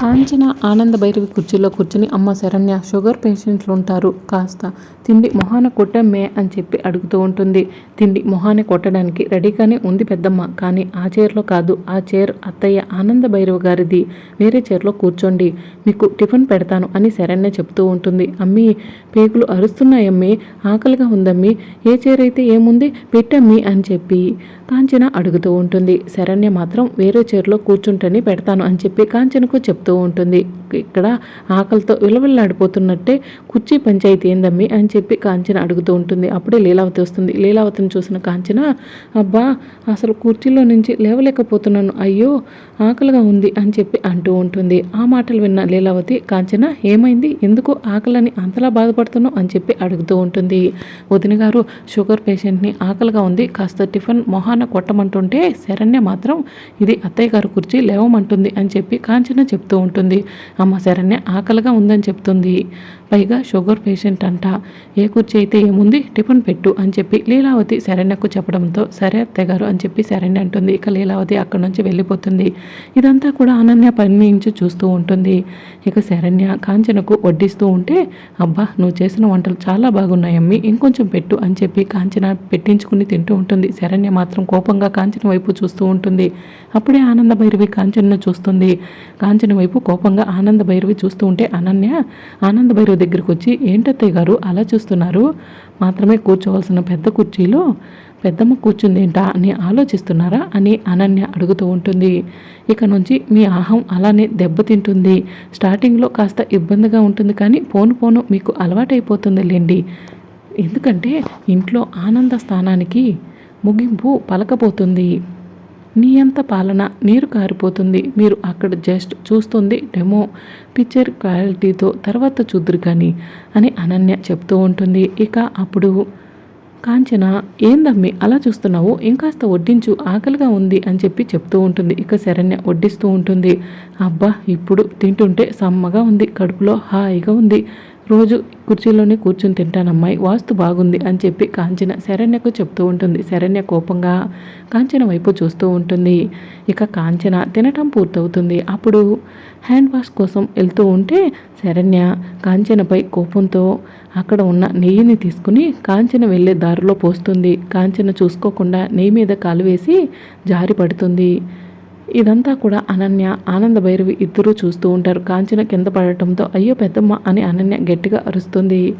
కాంచన ఆనంద భైరవి కుర్చీలో కూర్చుని అమ్మ శరణ్య షుగర్ పేషెంట్లు ఉంటారు కాస్త తిండి మొహాన కొట్టమ్మే అని చెప్పి అడుగుతూ ఉంటుంది. తిండి మొహాన్ని కొట్టడానికి రెడీగానే ఉంది పెద్దమ్మ కానీ ఆ చైర్లో కాదు. ఆ చైర్ అత్తయ్య ఆనంద భైరవి గారిది. వేరే చైర్లో కూర్చోండి మీకు టిఫిన్ పెడతాను అని శరణ్య చెప్తూ ఉంటుంది. అమ్మి పేగులు అరుస్తున్నాయమ్మి ఆకలిగా ఉందమ్మి ఏ చైర్ అయితే ఏముంది పెట్టమ్మి అని చెప్పి కాంచన అడుగుతూ ఉంటుంది. శరణ్య మాత్రం వేరే చైర్లో కూర్చుంటని పెడతాను అని చెప్పి కాంచనకు చెప్తూ ఉంటుంది. ఇక్కడ ఆకలితో విలవిల్లాడిపోతున్నట్టే కుర్చీ పంచాయతీ ఏందమ్మి అని చెప్పి కాంచన అడుగుతూ ఉంటుంది. అప్పుడే లీలావతి వస్తుంది. లీలావతిని చూసిన కాంచన అబ్బా అసలు కుర్చీలో నుంచి లేవలేకపోతున్నాను. అయ్యో ఆకలిగా ఉంది అని చెప్పి అంటూ ఉంటుంది. ఆ మాటలు విన్న లీలావతి కాంచన ఏమైంది? ఎందుకు ఆకలని అంతలా బాధపడుతున్నావు? అని చెప్పి అడుగుతూ ఉంటుంది. వదిన గారు షుగర్ పేషెంట్ని ఆకలిగా ఉంది. కాస్త టిఫిన్ మొహాన కొట్టమంటుంటే శరణ్య మాత్రం ఇది అత్తయ్య గారు కుర్చీ లేవమంటుంది అని చెప్పి కాంచన చెప్తూ ఉంటుంది. అమ్మ శరణ్య ఆకలిగా ఉందని చెప్తుంది. పైగా షుగర్ పేషెంట్ అంట. ఏ కుర్చీ అయితే ఏముంది టిఫిన్ పెట్టు అని చెప్పి లీలావతి శరణ్యకు చెప్పడంతో సరే అత్తగారు అని చెప్పి శరణ్య అంటుంది. ఇక లీలావతి అక్కడి నుంచి వెళ్ళిపోతుంది. ఇదంతా కూడా అనన్య పని చూస్తూ ఉంటుంది. ఇక శరణ్య కాంచనకు వడ్డిస్తూ ఉంటే అబ్బా నువ్వు చేసిన వంటలు చాలా బాగున్నాయమ్మి ఇంకొంచెం పెట్టు అని చెప్పి కాంచన పెట్టించుకుని తింటూ ఉంటుంది. శరణ్య మాత్రం కోపంగా కాంచన వైపు చూస్తూ ఉంటుంది. అప్పుడే ఆనంద భైరవి కాంచనను చూస్తుంది. కాంచన వైపు కోపంగా ఆనంద ఆనంద భైరవి చూస్తూ ఉంటే అనన్య ఆనంద భైరవి దగ్గరికి వచ్చి ఏంటత్తయ్య గారు అలా చూస్తున్నారు? మాత్రమే కూర్చోవలసిన పెద్ద కుర్చీలో పెద్దమ్మ కూర్చుందేంటా అని ఆలోచిస్తున్నారా? అని అనన్య అడుగుతూ ఉంటుంది. ఇక నుంచి మీ ఆహం అలానే దెబ్బతింటుంది. స్టార్టింగ్లో కాస్త ఇబ్బందిగా ఉంటుంది కానీ పోను పోను మీకు అలవాటైపోతుంది లేండి. ఎందుకంటే ఇంట్లో ఆనంద స్థానానికి ముగింపు పలకపోతుంది నీ అంత పాలన నీరు కారిపోతుంది. మీరు అక్కడ జస్ట్ చూస్తుంది డెమో పిక్చర్ క్వాలిటీతో తర్వాత చూద్దరు కానీ అని అనన్య చెప్తూ ఉంటుంది. ఇక అప్పుడు కాంచన ఏందమ్మి అలా చూస్తున్నావు? ఇంకాస్త వడ్డించు ఆకలిగా ఉంది అని చెప్పి చెప్తూ ఉంటుంది. ఇక శరణ్య వడ్డిస్తూ ఉంటుంది. అబ్బా ఇప్పుడు తింటుంటే సమ్మగా ఉంది కడుపులో హాయిగా ఉంది. రోజు కుర్చీలోనే కూర్చుని తింటానమ్మాయి వాస్తు బాగుంది అని చెప్పి కాంచన శరణ్యకు చెప్తూ ఉంటుంది. శరణ్య కోపంగా కాంచన వైపు చూస్తూ ఉంటుంది. ఇక కాంచన తినటం పూర్తవుతుంది. అప్పుడు హ్యాండ్ వాష్ కోసం వెళ్తూ ఉంటే శరణ్య కాంచనపై కోపంతో అక్కడ ఉన్న నెయ్యిని తీసుకుని కాంచన వెళ్ళే దారిలో పోస్తుంది. కాంచన చూసుకోకుండా నెయ్యి మీద కాలువేసి జారి పడుతుంది ఇదంతా కూడా అనన్య ఆనంద భైరవి ఇద్దరూ చూస్తూ ఉంటారు. కాంచన కింద పడటంతో అయ్యో పెద్దమ్మ అని అనన్య గట్టిగా అరుస్తుంది.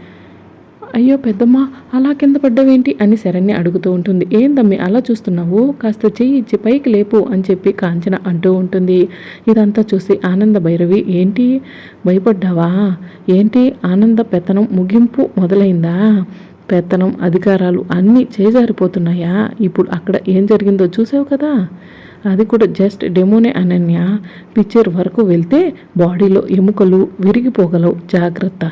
అయ్యో పెద్దమ్మ అలా కింద పడ్డవేంటి? అని శరణ్య అడుగుతూ ఉంటుంది. ఏందమ్మి అలా చూస్తున్నావు? కాస్త చెయ్యి ఇచ్చి పైకి లేపు అని చెప్పి కాంచన అంటూ ఉంటుంది. ఇదంతా చూసి ఆనంద భైరవి ఏంటి? భయపడ్డావా? ఏంటి? ఆనంద పెత్తనం ముగింపు మొదలైందా? పెత్తనం అధికారాలు అన్నీ చేజారిపోతున్నాయా? ఇప్పుడు అక్కడ ఏం జరిగిందో చూసావు కదా? అది కూడా జస్ట్ డెమోనే అనన్య. పిక్చర్ వరకు వెళ్తే బాడీలో ఎముకలు విరిగిపోగలవు. జాగ్రత్త.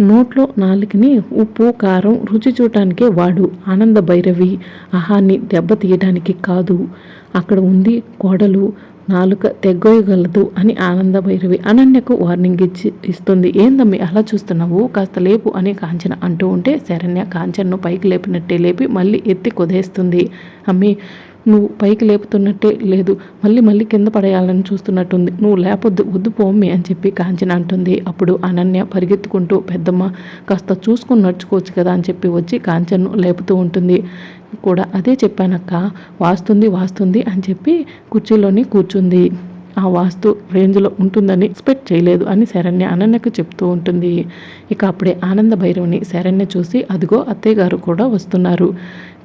నోట్లో నాలుకని ఉప్పు కారం రుచి చూడటానికే వాడు. ఆనంద భైరవి ఆహాన్ని దెబ్బతీయడానికి కాదు. అక్కడ ఉంది కోడలు నాలుక తెగ్గొయగలదు అని ఆనంద భైరవి అనన్యకు వార్నింగ్ ఇచ్చి ఇస్తుంది. ఏందమ్మి అలా చూస్తున్నావు? కాస్త లేపు అని కాంచన అంటూ ఉంటే శరణ్య కాంచన్ను పైకి లేపినట్టే లేపి మళ్ళీ ఎత్తి కుదేస్తుంది. అమ్మి నువ్వు పైకి లేపుతున్నట్టే లేదు. మళ్ళీ మళ్ళీ కింద పడేయాలని చూస్తున్నట్టుంది. నువ్వు లేపొద్దు వద్దు పోమ్మి అని చెప్పి కాంచన అంటుంది. అప్పుడు అనన్య పరిగెత్తుకుంటూ పెద్దమ్మ కాస్త చూసుకుని నడుచుకోవచ్చు కదా అని చెప్పి వచ్చి కాంచన్ను లేపుతూ ఉంటుంది. కూడా అదే చెప్పానక్క వాస్తుంది వాస్తుంది అని చెప్పి కుర్చీలోని కూర్చుంది. ఆ వాస్తు రేంజ్లో ఉంటుందని ఎక్స్పెక్ట్ చేయలేదు అని శరణ్య అనన్యకు చెప్తూ ఉంటుంది. ఇక అప్పుడే ఆనంద భైరవుని శరణ్య చూసి అదిగో అత్తయ్య గారు కూడా వస్తున్నారు.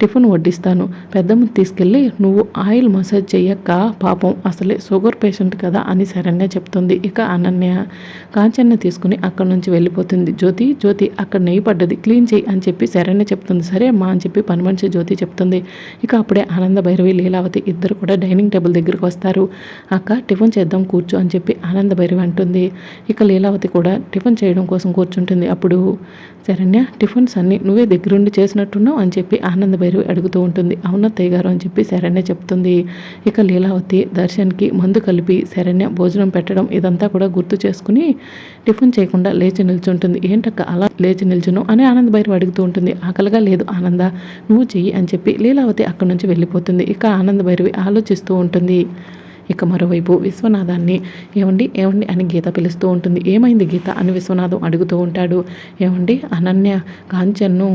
టిఫిన్ వడ్డిస్తాను. పెద్దమ్మ తీసుకెళ్ళి నువ్వు ఆయిల్ మసాజ్ చేయక్క పాపం అసలే షుగర్ పేషెంట్ కదా అని శరణ్య చెప్తుంది. ఇక అనన్య కాంచన్య తీసుకుని అక్కడి నుంచి వెళ్ళిపోతుంది. జ్యోతి జ్యోతి అక్కడ నెయ్యి పడ్డది క్లీన్ చేయి అని చెప్పి శరణ్య చెప్తుంది. సరే మా అని చెప్పి పని మనిషి జ్యోతి చెప్తుంది. ఇక అప్పుడే ఆనంద భైరవి లీలావతి ఇద్దరు కూడా డైనింగ్ టేబుల్ దగ్గరికి వస్తారు. అక్క టిఫిన్ చేద్దాం కూర్చో అని చెప్పి ఆనంద భైరవి అంటుంది. ఇక లీలావతి కూడా టిఫిన్ చేయడం కోసం కూర్చుంటుంది. అప్పుడు శరణ్య టిఫిన్స్ అన్ని నువ్వే దగ్గరుండి చేసినట్టున్నావు అని చెప్పి ఆనంద భైరవి అడుగుతూ ఉంటుంది. అవునత్తయ్య గారు అని చెప్పి శరణ్య చెప్తుంది. ఇక లీలావతి దర్శన్కి మందు కలిపి శరణ్య భోజనం పెట్టడం ఇదంతా కూడా గుర్తు చేసుకుని టిఫిన్ చేయకుండా లేచి నిల్చుంటుంది. ఏంటక్క అలా లేచి నిల్చును అని ఆనంద భైరవి అడుగుతూ ఉంటుంది. ఆకలిగా లేదు ఆనంద నువ్వు చెయ్యి అని చెప్పి లీలావతి అక్కడి నుంచి వెళ్ళిపోతుంది. ఇక ఆనంద భైరవి ఆలోచిస్తూ ఉంటుంది. ఇక మరోవైపు విశ్వనాథాన్ని ఏమండి ఏమండి అని గీత పిలుస్తూ ఉంటుంది. ఏమైంది గీత అని విశ్వనాథం అడుగుతూ ఉంటాడు. ఏమండి అనన్య కాంచన్ను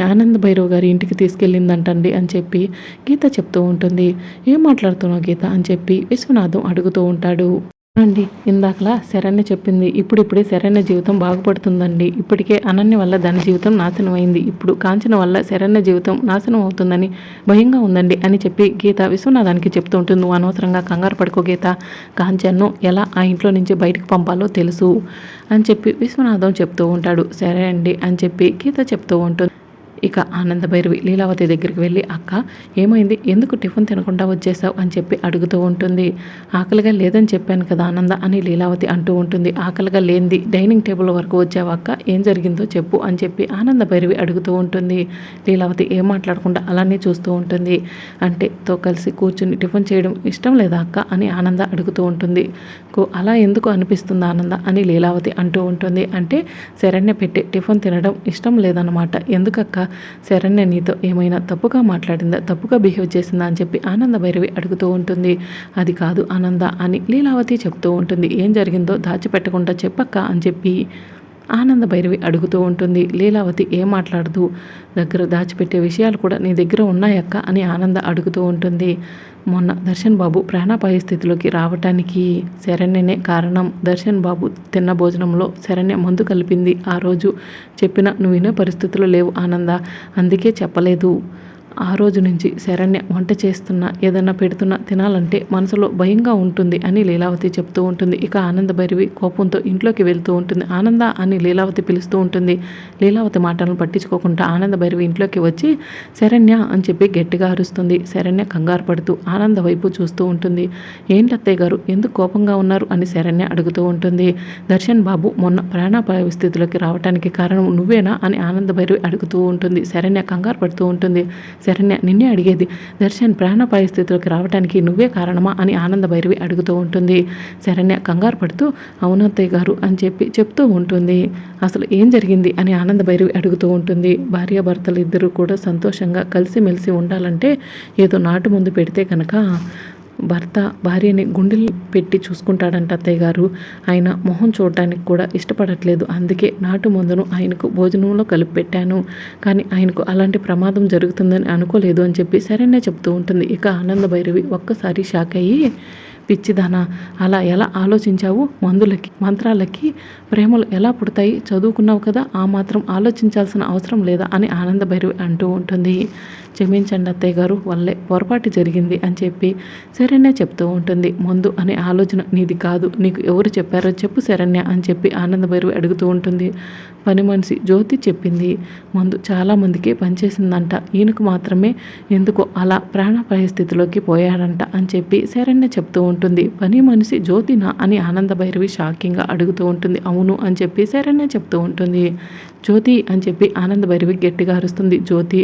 ఆనంద్ భైరవ్ గారి ఇంటికి తీసుకెళ్ళిందంటండి అని చెప్పి గీత చెప్తూ ఉంటుంది. ఏం మాట్లాడుతున్నావు గీత? అని చెప్పి విశ్వనాథం అడుగుతూ ఉంటాడు. అండి ఇందాకలా శరణ్య చెప్పింది. ఇప్పుడిప్పుడే శరణ్య జీవితం బాగుపడుతుందండి. ఇప్పటికే అనన్య వల్ల దాని జీవితం నాశనం అయింది ఇప్పుడు కాంచన వల్ల శరణ్య జీవితం నాశనం అవుతుందని భయంగా ఉందండి అని చెప్పి గీత విశ్వనాథానికి చెప్తూ ఉంటుంది. నువ్వు అనవసరంగా కంగారు పడుకో గీత. కాంచన్ను ఎలా ఆ ఇంట్లో నుంచి బయటకు పంపాలో తెలుసు అని చెప్పి విశ్వనాథం చెప్తూ ఉంటాడు. సరే అండి అని చెప్పి గీత చెప్తూ ఉంటుంది. ఇక ఆనంద భైరవి లీలావతి దగ్గరికి వెళ్ళి అక్క ఏమైంది? ఎందుకు టిఫిన్ తినకుండా వచ్చేసావు? అని చెప్పి అడుగుతూ ఉంటుంది. ఆకలిగా లేదని చెప్పాను కదా ఆనంద అని లీలావతి అంటూ ఉంటుంది. ఆకలిగా లేనిది డైనింగ్ టేబుల్ వరకు వచ్చావు అక్క? ఏం జరిగిందో చెప్పు అని చెప్పి ఆనంద భైరవి అడుగుతూ ఉంటుంది. లీలావతి ఏం మాట్లాడకుండా అలానే చూస్తూ ఉంటుంది. అంటే తో కలిసి కూర్చుని టిఫిన్ చేయడం ఇష్టం లేదా అక్క? అని ఆనంద అడుగుతూ ఉంటుంది. అలా ఎందుకు అనిపిస్తుంది ఆనంద? అని లీలావతి అంటూ ఉంటుంది. అంటే శరణ్య పెట్టి టిఫిన్ తినడం ఇష్టం లేదన్నమాట. ఎందుకక్క? శరణ్య నీతో ఏమైనా తప్పుగా మాట్లాడిందా తప్పుగా బిహేవ్ చేసిందా అని చెప్పి ఆనంద భైరవి అడుగుతూ ఉంటుంది. అది కాదు ఆనంద అని లీలావతి చెప్తూ ఉంటుంది. ఏం జరిగిందో దాచిపెట్టకుండా చెప్పక్క అని చెప్పి ఆనంద భైరవి అడుగుతూ ఉంటుంది. లీలావతి ఏం మాట్లాడదు? దగ్గర దాచిపెట్టే విషయాలు కూడా నీ దగ్గర ఉన్నాయక్క అని ఆనంద అడుగుతూ ఉంటుంది. మొన్న దర్శన్ బాబు ప్రాణాపాయ స్థితిలోకి రావటానికి శరణ్యనే కారణం. దర్శన్ బాబు తిన్న భోజనంలో శరణ్య మందు కలిపింది. ఆ రోజు చెప్పిన నువ్వు వినే పరిస్థితులు లేవు ఆనంద. అందుకే చెప్పలేదు. ఆ రోజు నుంచి శరణ్య వంట చేస్తున్నా ఏదన్నా పెడుతున్నా తినాలంటే మనసులో భయంగా ఉంటుంది అని లీలావతి చెప్తూ ఉంటుంది. ఇక ఆనంద భైరవి కోపంతో ఇంట్లోకి వెళ్తూ ఉంటుంది. ఆనంద అని లీలావతి పిలుస్తూ ఉంటుంది. లీలావతి మాటలను పట్టించుకోకుండా ఆనంద భైరవి ఇంట్లోకి వచ్చి శరణ్య అని చెప్పి గట్టిగా అరుస్తుంది. శరణ్య కంగారు పడుతూ ఆనంద వైపు చూస్తూ ఉంటుంది. ఏంటి అత్తయ్య గారు? ఎందుకు కోపంగా ఉన్నారు? అని శరణ్య అడుగుతూ ఉంటుంది. దర్శన్ బాబు మొన్న ప్రాణాపాయ స్థితిలోకి రావడానికి కారణం నువ్వేనా? అని ఆనంద భైరవి అడుగుతూ ఉంటుంది. శరణ్య కంగారు పడుతూ ఉంటుంది. శరణ్య నిన్నే అడిగేది. దర్శన్ ప్రాణ పరిస్థితులకు రావడానికి నువ్వే కారణమా అని ఆనంద భైరవి అడుగుతూ ఉంటుంది. శరణ్య కంగారు పడుతూ అవునత్తయ్య గారు అని చెప్పి చెప్తూ ఉంటుంది. అసలు ఏం జరిగింది అని ఆనంద భైరవి అడుగుతూ ఉంటుంది. భార్యాభర్తలు ఇద్దరు కూడా సంతోషంగా కలిసిమెలిసి ఉండాలంటే ఏదో నాటు ముందు పెడితే కనుక భర్త భార్యని గుండెలు పెట్టి చూసుకుంటాడంట అత్తయ్య గారు. ఆయన మొహం చూడటానికి కూడా ఇష్టపడట్లేదు. అందుకే నాటు మందును ఆయనకు భోజనంలో కలిపి పెట్టాను కానీ ఆయనకు అలాంటి ప్రమాదం జరుగుతుందని అనుకోలేదు అని చెప్పి సరేనే చెప్తూ ఉంటుంది. ఇక ఆనంద భైరవి ఒక్కసారి షాక్ అయ్యి పిచ్చిదానా అలా ఎలా ఆలోచించావు? మందులకి మంత్రాలకి ప్రేమలు ఎలా పుడతాయి? చదువుకున్నావు కదా ఆ మాత్రం ఆలోచించాల్సిన అవసరం లేదా? అని ఆనంద భైరవి అంటూ ఉంటుంది. క్షమించండి అత్తయ్య గారు వల్లే పొరపాటు జరిగింది అని చెప్పి శరణ్య చెప్తూ ఉంటుంది. ముందు అనే ఆలోచన నీది కాదు నీకు ఎవరు చెప్పారో చెప్పు శరణ్య అని చెప్పి ఆనందభైరవి అడుగుతూ ఉంటుంది. పని మనిషి జ్యోతి చెప్పింది. ముందు చాలామందికి పనిచేసిందంట ఈయనకు మాత్రమే ఎందుకో అలా ప్రాణాపాయ స్థితిలోకి పోయాడంట అని చెప్పి శరణ్య చెప్తూ ఉంటుంది. పని మనిషి జ్యోతినా అని ఆనంద భైరవి షాకింగ్గా అడుగుతూ ఉంటుంది. అవును అని చెప్పి శరణ్య చెప్తూ ఉంటుంది. జ్యోతి అని చెప్పి ఆనంద భైరవి గట్టిగా అరుస్తుంది. జ్యోతి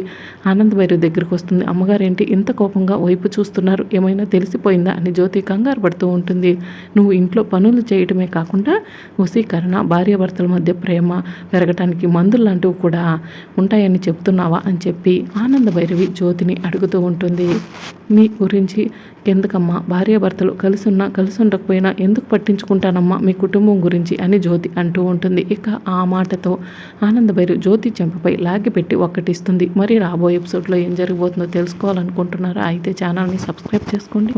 ఆనంద భైరవి దగ్గరికి వస్తుంది. అమ్మగారేంటి? ఇంత కోపంగా వైపు చూస్తున్నారు. ఏమైనా తెలిసిపోయిందా అని జ్యోతి కంగారు పడుతూ ఉంటుంది. నువ్వు ఇంట్లో పనులు చేయటమే కాకుండా వసీకరణ భార్యాభర్తల మధ్య ప్రేమ పెరగటానికి మందులు లాంటివి కూడా ఉంటాయని చెప్తున్నావా అని చెప్పి ఆనంద భైరవి జ్యోతిని అడుగుతూ ఉంటుంది. మీ గురించి ఎందుకమ్మా? భార్యాభర్తలు కలిసి ఉన్నా కలిసి ఉండకపోయినా ఎందుకు పట్టించుకుంటానమ్మా మీ కుటుంబం గురించి అని జ్యోతి అంటూ ఉంటుంది. ఇక ఆ మాటతో ఆనందభైరు జ్యోతి చెంపపై లాగిపెట్టి ఒక్కటిస్తుంది. మరి రాబోయే ఎపిసోడ్లో ఏం జరగబోతుందో తెలుసుకోవాలనుకుంటున్నారా? అయితే ఛానల్ని సబ్స్క్రైబ్ చేసుకోండి.